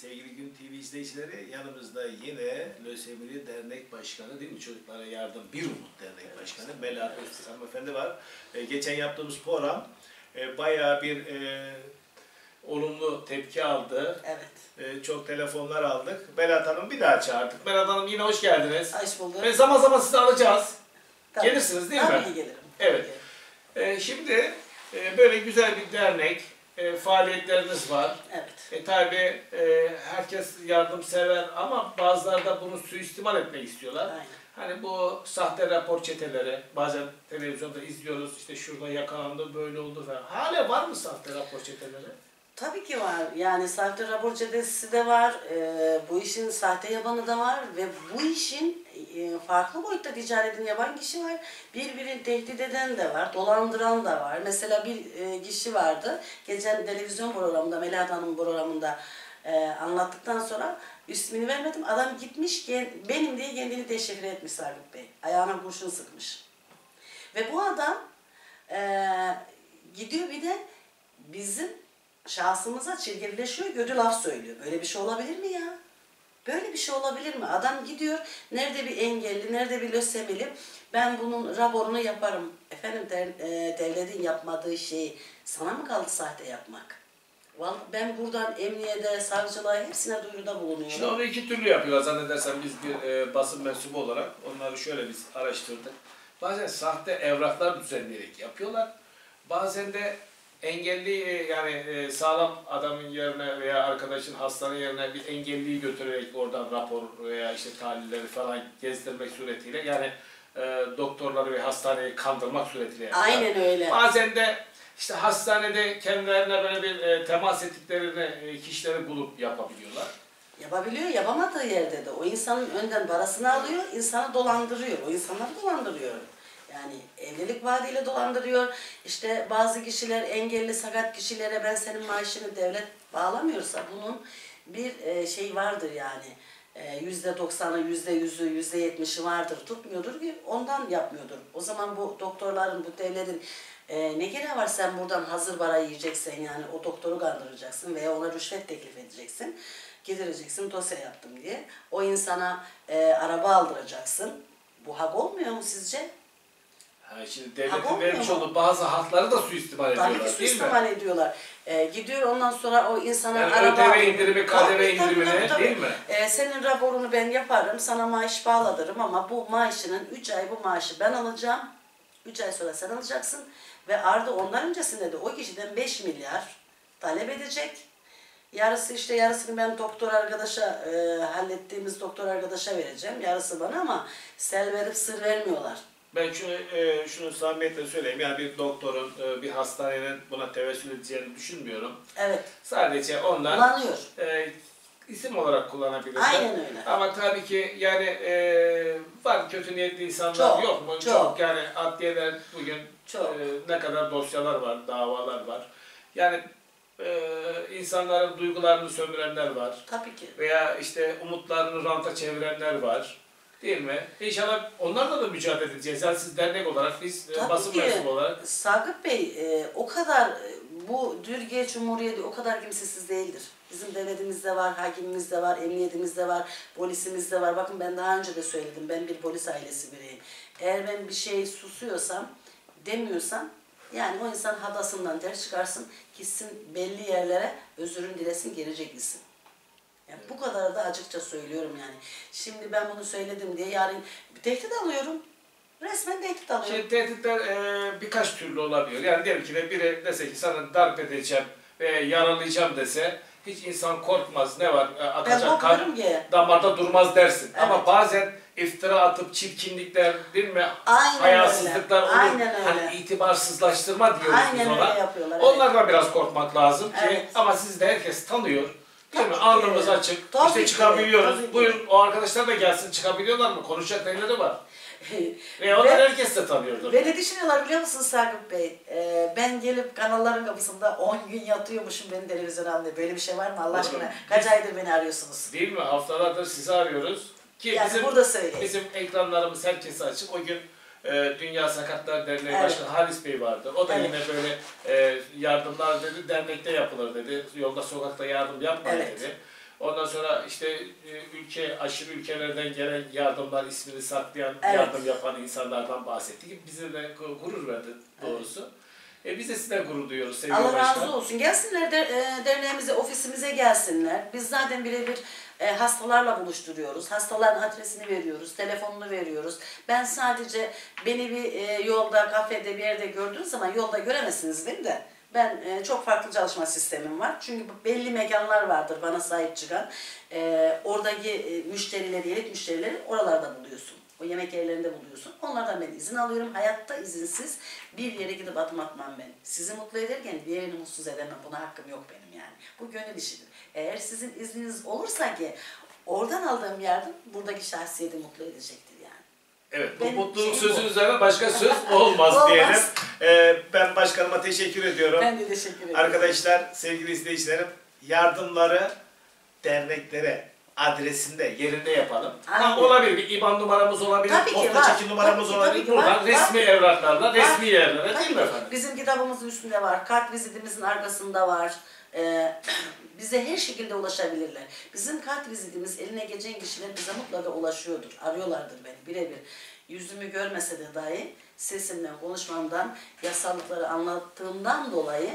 sevgili Gün TV izleyicileri yanımızda yine Lösemili Dernek Başkanı değil mi? Çocuklara Yardım Bir Umut Dernek Başkanı Melahat Öztürk hanımefendi var. E, geçen yaptığımız program e, bayağı bir e, olumlu tepki aldı. Evet. E, çok telefonlar aldık. Melahat Hanım bir daha çağırdık. Melahat Hanım yine hoş geldiniz. Hoş bulduk. Ve zaman zaman sizi alacağız. Tabii. gelirsiniz değil mi? Tabii gelirim. Evet. Tabii. E, şimdi e, böyle güzel bir dernek, e, faaliyetleriniz var. Evet. E tabi e, herkes yardımsever ama bazıları da bunu suistimal etmek istiyorlar. Aynen. Hani bu sahte rapor çeteleri bazen televizyonda izliyoruz işte şurada yakalandı böyle oldu falan. Hala var mı sahte rapor çeteleri? Tabii ki var. Yani sahte rapor çetesi de var. Ee, bu işin sahte yabanı da var. Ve bu işin e, farklı boyutta ticaretini yapan kişi var. Birbirini tehdit eden de var. Dolandıran da var. Mesela bir e, kişi vardı. Geçen televizyon programında, Melahat Hanım programında e, anlattıktan sonra ismini vermedim. Adam gitmiş benim diye kendini deşifre etmiş Sargıt Bey. Ayağına kurşun sıkmış. Ve bu adam eee, gidiyor bir de bizim şahsımıza çirkefleşiyor, kötü laf söylüyor. Böyle bir şey olabilir mi ya? Böyle bir şey olabilir mi? Adam gidiyor, nerede bir engelli, nerede bir lösemili, ben bunun raporunu yaparım. Efendim eee, devletin yapmadığı şeyi sana mı kaldı sahte yapmak? Ben buradan emniyete, savcılığa hepsine duyuruda bulunuyorum. Şimdi onu iki türlü yapıyorlar zannedersem biz bir e, basın mensubu olarak onları şöyle biz araştırdık. Bazen sahte evraklar düzenleyerek yapıyorlar. Bazen de engelli e, yani e, sağlam adamın yerine veya arkadaşın hastanın yerine bir engelliyi götürerek oradan rapor veya işte tahlilleri falan gezdirmek suretiyle yani e, doktorları ve hastaneyi kandırmak suretiyle yapıyorlar. Aynen öyle. Bazen de işte hastanede kendilerine böyle bir e, temas ettiklerini e, kişileri bulup yapabiliyorlar. Yapabiliyor, yapamadığı yerde de. O insanın önden parasını alıyor, insanı dolandırıyor. O insanları dolandırıyor. Yani evlilik vaadiyle dolandırıyor. İşte bazı kişiler engelli sakat kişilere ben senin maaşını devlet bağlamıyorsa bunun bir e, şey vardır yani. E, Yüzde doksanı, yüzde yüzü, yüzde yetmişi vardır. Tutmuyordur ki ondan yapmıyordur. O zaman bu doktorların, bu devletin e, ne gereği var sen buradan hazır para yiyeceksen yani o doktoru kandıracaksın veya ona rüşvet teklif edeceksin. Getireceksin dosya yaptım diye. O insana e, araba aldıracaksın. Bu hak olmuyor mu sizce? Ha, şimdi Ha, devletin olmuyor vermiş olduğu bazı hakları da suistimal Tabii ediyorlar ki değil mi? suistimal ediyorlar. E, gidiyor ondan sonra o insana Yani araba... ÖTV indirimi, KDV Tabii, tabii, tabii, tabii. değil mi? E, senin raporunu ben yaparım, sana maaş bağlatırım ama bu maaşının 3 ay bu maaşı ben alacağım. 3 ay sonra sen alacaksın. Ve ardı ondan öncesinde de o kişiden 5 milyar talep edecek. Yarısı işte yarısını ben doktor arkadaşa, e, hallettiğimiz doktor arkadaşa vereceğim. Yarısı bana ama sel verip sır vermiyorlar. Ben şunu, e, şunu samimiyetle söyleyeyim. Yani bir doktorun, e, bir hastanenin buna tevessül edeceğini düşünmüyorum. Evet, Sadece onlar kullanıyor. e, isim olarak kullanabilirler. Aynen öyle. Ama tabii ki yani e, var kötü niyetli insanlar Çok, yok mu? çok. Yani adliyeler bugün Çok. e, ne kadar dosyalar var, davalar var. Yani e, insanların duygularını sömürenler var. Tabii ki. Veya işte umutlarını ranta çevirenler var. Değil mi? İnşallah onlarla da mücadele edeceğiz. Yani siz dernek olarak, biz e, Tabii basın ki. mensubu olarak. Sakıp Bey e, o kadar e, bu Türkiye Cumhuriyeti o kadar kimsesiz değildir. Bizim devletimizde var, hakimimizde var, emniyetimizde var, polisimizde var. Bakın ben daha önce de söyledim. Ben bir polis ailesi bireyim. Eğer ben bir şey susuyorsam, demiyorsam yani o insan hadasından ters çıkarsın, gitsin belli yerlere özürün dilesin, gelecek gitsin. Yani bu kadar da açıkça söylüyorum yani. Şimdi ben bunu söyledim diye yarın tehdit alıyorum. Resmen tehdit alıyorum. Şey, tehditler e, birkaç türlü olabiliyor. Yani diyelim ki de biri dese ki sana darp edeceğim ve yaralayacağım dese hiç insan korkmaz. Ne var? E, ben Akacak kan ki. damarda durmaz dersin. Evet. Ama bazen iftira atıp çirkinlikler değil mi? Aynen Hayasızlıklar öyle. olur. Aynen öyle. Hani itibarsızlaştırma diyoruz biz Aynen ona. öyle yapıyorlar. evet. Onlardan biraz korkmak lazım ki Evet. ama siz de herkes tanıyor. Değil mi? Alnımız açık. Tabii işte ki. çıkabiliyoruz. Tabii ki. Buyurun o arkadaşlar da gelsin. Çıkabiliyorlar mı? Konuşacak neleri var? Ve onlar Ve- herkes de tanıyordur. Ve ne düşünüyorlar biliyor musun Sakıp Bey? Ee, ben gelip kanalların kapısında 10 gün yatıyormuşum beni televizyona almıyor. Böyle bir şey var mı Allah Olur. aşkına? Kaç aydır beni arıyorsunuz? Değil mi? Haftalardır sizi arıyoruz. Ki Yani bizim, burada söyleyin. bizim ekranlarımız herkese açık. O gün e, Dünya Sakatlar Derneği Evet. Başkanı Halis Bey vardı. O da Evet. yine böyle e, yardımlar dedi, dernekte yapılır dedi. Yolda sokakta yardım yapmayın Evet. dedi. Ondan sonra işte e, ülke aşırı ülkelerden gelen yardımlar ismini saklayan, Evet. yardım yapan insanlardan bahsettik. Bize de gu- gurur verdi doğrusu. E biz de sizden gurur duyuyoruz sevgili Allah başkan. razı olsun. Gelsinler de, e, derneğimize, ofisimize gelsinler. Biz zaten birebir e, hastalarla buluşturuyoruz. Hastaların adresini veriyoruz, telefonunu veriyoruz. Ben sadece beni bir e, yolda, kafede bir yerde gördüğünüz zaman yolda göremezsiniz beni de. Ben e, çok farklı çalışma sistemim var. Çünkü belli mekanlar vardır bana sahip çıkan. E, oradaki e, müşterileri, yemek müşterileri oralarda buluyorsun. O yemek yerlerinde buluyorsun. Onlardan ben izin alıyorum. Hayatta izinsiz bir yere gidip adım atmam ben. Sizi mutlu ederken diğerini mutsuz edemem. Buna hakkım yok benim yani. Bu gönül işidir. Eğer sizin izniniz olursa ki oradan aldığım yardım buradaki şahsiyeti mutlu edecektir yani. Evet, bu Benim mutluluk şeyim bu. üzerine başka söz olmaz, Olmaz. diyelim. Ee, ben başkanıma teşekkür ediyorum. Ben de teşekkür ederim. Arkadaşlar, sevgili izleyicilerim, yardımları derneklere adresinde yerinde yapalım. Ha, olabilir, bir IBAN numaramız olabilir, Tabii posta var. çekim numaramız Tabii olabilir. ki Buradan var. resmi evraklarla, resmi Var. yerlere değil Tabii mi ki. efendim? Bizim kitabımızın üstünde var. Kart vizitimizin arkasında var. Ee, bize her şekilde ulaşabilirler. Bizim kart vizitimiz eline geçen kişiler bize mutlaka ulaşıyordur. Arıyorlardır beni birebir. Yüzümü görmese de dahi sesimden, konuşmamdan, yasallıkları anlattığımdan dolayı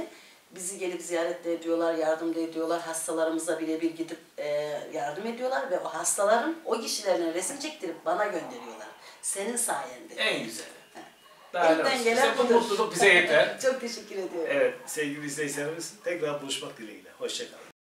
bizi gelip ziyaret de ediyorlar, yardım da ediyorlar. Hastalarımıza birebir gidip e, yardım ediyorlar ve o hastaların o kişilerine resim çektirip bana gönderiyorlar. Senin sayende. En güzeli. Olsun? gelen İşte bu mutluluk bize yeter. Çok teşekkür ediyorum. Evet sevgili izleyicilerimiz tekrar buluşmak dileğiyle. Hoşçakalın.